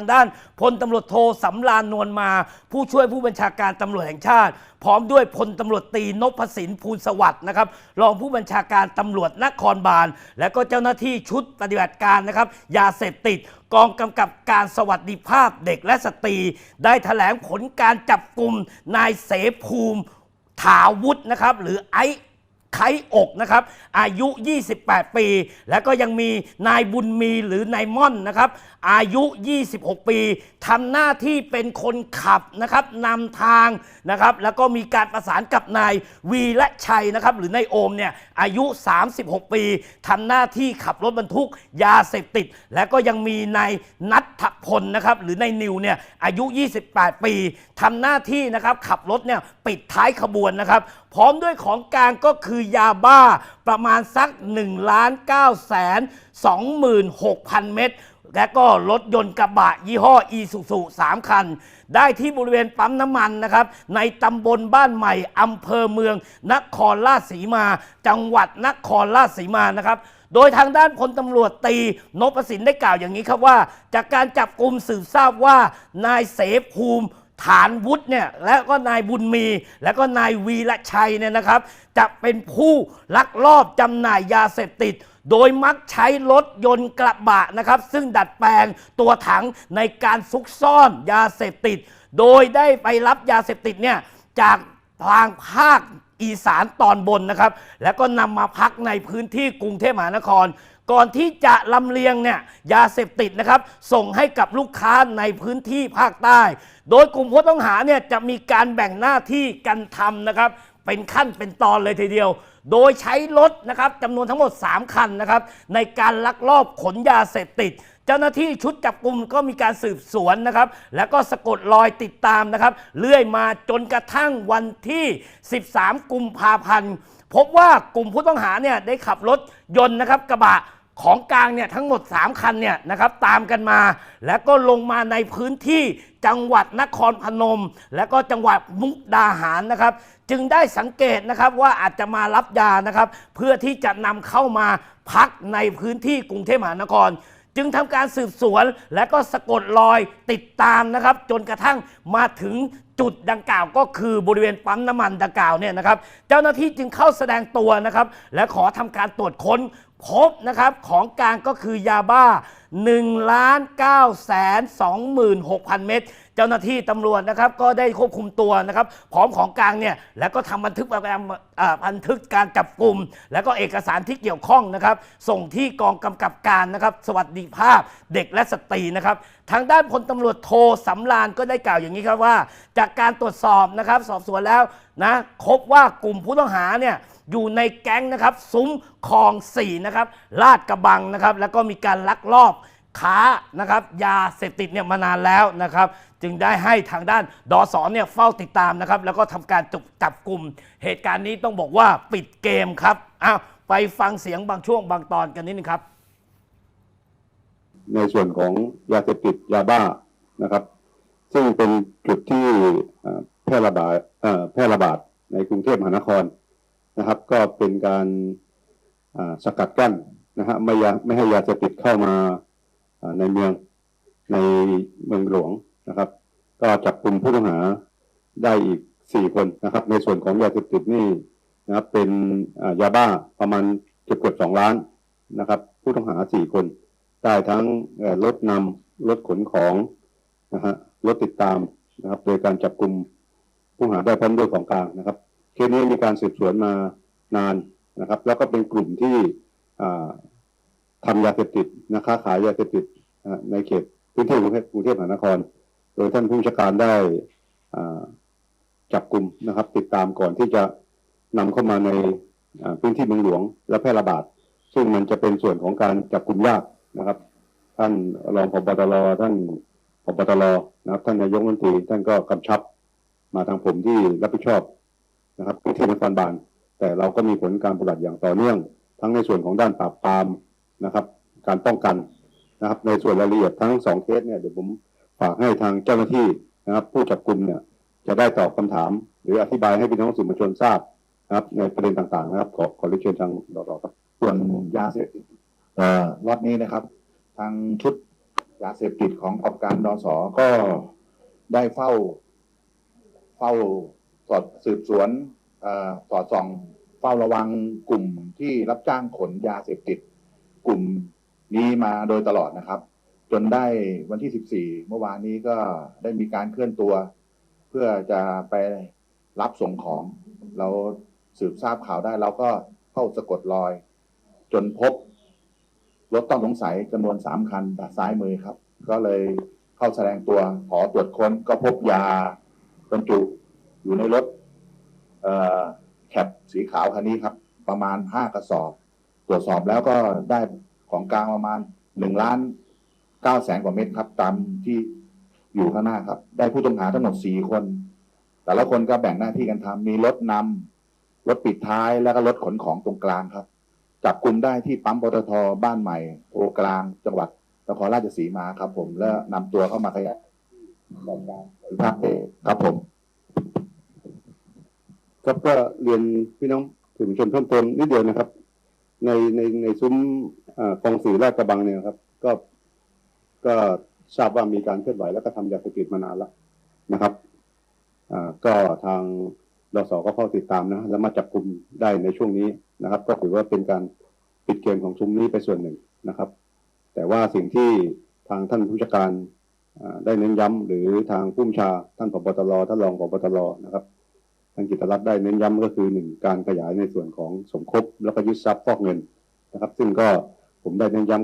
ทางด้านพลตำรวจโทสำราญนวลมา ผู้ช่วยผู้บัญชาการตำรวจแห่งชาติ พร้อมด้วยพลตำรวจตีนพสินภูลสวัสดิ์นะครับรองผู้บัญชาการตำรวจนครบาล และก็เจ้าหน้าที่ชุดปฏิบัติการนะครับยาเสพติดกองกำกับการสวัสดิภาพเด็กและสตรี ได้แถลงผลการจับกลุ่มนายเสภูมิถาวุฒินะครับหรือไอ ไข้อกนะครับ อายุ 28 ปี แล้วก็ยังมีนายบุญมีหรือนายม่อนนะครับ อายุ 26 ปีทำหน้าที่เป็นคนขับนะครับนำทางนะครับ แล้วก็มีการประสานกับนายวีและชัยนะครับ หรือนายโอมเนี่ยอายุ 36 ปีทำหน้าที่ขับรถบรรทุกยาเสพติด แล้วก็ยังมีนายนัทพลนะครับ หรือนายนิวเนี่ยอายุ 28 ปีทำหน้าที่นะครับขับรถเนี่ยปิดท้ายขบวนนะครับ พร้อมด้วยของกลางก็คือยาบ้าประมาณสัก1ล้าน9แสน26,000 เม็ดและก็รถยนต์กระบะยี่ห้ออีซูซู3คัน ได้ที่บริเวณปั๊มน้ำมันนะครับ ในตำบลบ้านใหม่อำเภอเมือง นครราชสีมา จังหวัดนครราชสีมานะครับโดยทางด้านพลตำรวจตีนพสินได้กล่าวอย่างนี้ครับว่า จากการจับกลุ่มสืบทราบว่านายเสภูมิ ฐานวุฒิเนี่ยและก็นายบุญมี และก็นายวีระชัยเนี่ยนะครับ จะเป็นผู้ลักลอบจำหน่ายยาเสพติด โดยมักใช้รถยนต์กระบะนะครับ ซึ่งดัดแปลงตัวถังในการซุกซ่อนยาเสพติด โดยได้ไปรับยาเสพติดเนี่ยจากทางภาคอีสานตอนบนนะครับ แล้วก็นำมาพักในพื้นที่กรุงเทพมหานคร ก่อนที่จะลำเลียงเนี่ยยาเสพติดนะครับ ส่งให้กับลูกค้าในพื้นที่ภาคใต้ โดยกลุ่มผู้ต้องหาเนี่ยจะมีการแบ่งหน้าที่กันทำนะครับ เป็นขั้นเป็นตอนเลยทีเดียว โดยใช้รถนะครับจำนวนทั้งหมด 3 คันนะครับ ในการลักลอบขนยาเสพติดเจ้าหน้าที่ชุดจับกลุ่มก็มีการสืบสวนนะครับ แล้วก็สะกดรอยติดตามนะครับ เลื่อยมาจนกระทั่งวันที่ 13 กุมภาพันธ์ พบว่ากลุ่มผู้ต้องหาเนี่ยได้ขับรถยนต์นะครับกระบะ ของกลางเนี่ยทั้งหมด 3 คันเนี่ยนะครับตามกันมา แล้วก็ลงมาในพื้นที่จังหวัดนครพนม และก็จังหวัดมุกดาหารนะครับ จึงได้สังเกตนะครับว่าอาจจะมารับยานะครับ เพื่อที่จะนำเข้ามาพักในพื้นที่กรุงเทพมหานครจึงทำการสืบสวนและก็สะกดรอยติดตามนะครับ จนกระทั่งมาถึงจุดดังกล่าวก็คือบริเวณปั๊มน้ำมันดังกล่าวเนี่ยนะครับ เจ้าหน้าที่จึงเข้าแสดงตัวนะครับ และขอทำการตรวจค้น พบนะครับของกลางก็คือยาบ้า1ล้าน9แสน26,000 เม็ดเจ้าหน้าที่ตำรวจนะครับก็ได้ควบคุมตัวนะครับพร้อมของกลางเนี่ยแล้วก็ทำบันทึกประจำอ่าบันทึกการจับกลุ่ม แล้วก็เอกสารที่เกี่ยวข้องนะครับส่งที่กองกำกับการนะครับสวัสดิภาพเด็กและสตรีนะครับทางด้านพลตำรวจโทสำรานก็ได้กล่าวอย่างนี้ครับว่า จากการตรวจสอบนะครับสอบสวนแล้วนะพบว่ากลุ่มผู้ต้องหาเนี่ย อยู่ในแก๊งนะครับซุ้มคลองสี่นะครับลาดกระบังนะครับแล้วก็มีการลักลอบค้านะครับยาเสพติดเนี่ยมานานแล้วนะครับ จึงได้ให้ทางด้านดอสอนเนี่ยเฝ้าติดตามนะครับ แล้วก็ทำการจับจับกลุ่ม เหตุการณ์นี้ต้องบอกว่าปิดเกมครับอ้าวไปฟังเสียงบางช่วงบางตอนกันนิดนึงครับ ในส่วนของยาเสพติดยาบ้านะครับ ซึ่งเป็นจุดที่แพร่ระบาดแพร่ระบาดในกรุงเทพมหานคร นะครับ ก็เป็นการสกัดกั้นนะฮะไม่ยาไม่ให้ยาเสพติดเข้ามาในเมืองในเมืองหลวงนะครับ ก็จับกลุ่มผู้ต้องหาได้อีกสี่คนนะครับ ในส่วนของยาเสพติดนี่นะครับเป็นยาบ้าประมาณเกือบเกือบสองล้านนะครับ ผู้ต้องหาสี่คนได้ทั้งรถนำรถขนของนะฮะรถติดตามนะครับ โดยการจับกลุ่มผู้หาได้พร้อมด้วยของกลางนะครับ เคสนี้มีการสืบสวนมานานนะครับ แล้วก็เป็นกลุ่มที่อ่าทำยาเสพติดนะค้าขายยาเสพติดในเขตพื้นที่กรุงเทพกรุงเทพมหานคร โดยท่านผู้บัญชาการได้จับกลุ่มนะครับ ติดตามก่อนที่จะนำเข้ามาในพื้นที่เมืองหลวง และแพร่ระบาด ซึ่งมันจะเป็นส่วนของการจับกลุ่มยากนะครับ ท่านรองพบตรท่านพบตรนะครับ ท่านนายกรัฐมนตรีท่านก็กำชับมาทางผมที่รับผิดชอบ นะครับพื้นที่นครบาลแต่เราก็มีผลการปฏิบัติอย่างต่อเนื่อง ทั้งในส่วนของด้านปราบปรามนะครับ การป้องกันนะครับ ในส่วนรายละเอียดทั้งสองเคสเนี่ยเดี๋ยวผมฝากให้ทางเจ้าหน้าที่นะครับ ผู้จับกลุ่มเนี่ยจะได้ตอบคำถาม หรืออธิบายให้พี่น้องสื่อมวลชนทราบนะครับในประเด็นต่างๆนะครับ ขอขอเรียนเชิญทางดรครับส่วนยาเสพติดเอ่อล็อตนี้นะครับ ทางชุดยาเสพติดของกองการดสอก็ได้เฝ้าเฝ้า สอดสืบสวนสอดส่องเฝ้าระวังกลุ่มที่รับจ้างขนยาเสพติด กลุ่มนี้มาโดยตลอดนะครับ จนได้วันที่ 14 เมื่อวานนี้ก็ได้มีการเคลื่อนตัว เพื่อจะไปรับส่งของ เราสืบทราบข่าวได้เราก็เข้าสะกดรอย จนพบรถต้องสงสัยจำนวนสามคันด้านซ้ายมือครับ ก็เลยเข้าแสดงตัวขอตรวจค้นก็พบยาบรรจุ อยู่ในรถแคปสีขาวคันนี้ครับ ประมาณห้ากระสอบ ตรวจสอบแล้วก็ได้ของกลางประมาณหนึ่งล้านเก้าแสนกว่าเม็ดครับ ตามที่อยู่ข้างหน้าครับ ได้ผู้ต้องหาทั้งหมดสี่คน แต่ละคนก็แบ่งหน้าที่กันทำมีรถนำรถปิดท้ายแล้วก็รถขนของตรงกลางครับจับกลุ่มได้ที่ปั๊มปตทบ้านใหม่โอกลางจังหวัดนครราชสีมาครับ ผมแล้วนำตัวเข้ามาขยายภาคเอกครับผม ครับก็เรียนพี่น้องสื่อมวลชนเพิ่มเติมนิดเดียวนะครับ ในในในซุ้มอ่อกองสื่อราชกระบังเนี่ยครับ ก็ก็ทราบว่ามีการเคลื่อนไหวแล้วก็ทำยาเสพติดมานานแล้วนะครับอ่าก็ทางรสก็เข้าติดตามนะแล้วมาจับกลุ่มได้ในช่วงนี้นะครับ ก็ถือว่าเป็นการปิดเกมของซุ้มนี้ไปส่วนหนึ่งนะครับ แต่ว่าสิ่งที่ทางท่านผู้จัดการอ่าได้เน้นย้ำหรือทางผู้บัญชาท่านผบตรท่านรองผบตรนะครับ ทางกิตรัฐได้เน้นย้ำก็คือหนึ่งการขยายในส่วนของสมคบแล้วก็ยึดทรัพย์ฟอกเงินนะครับ ซึ่งก็ผมได้เน้นย้ำ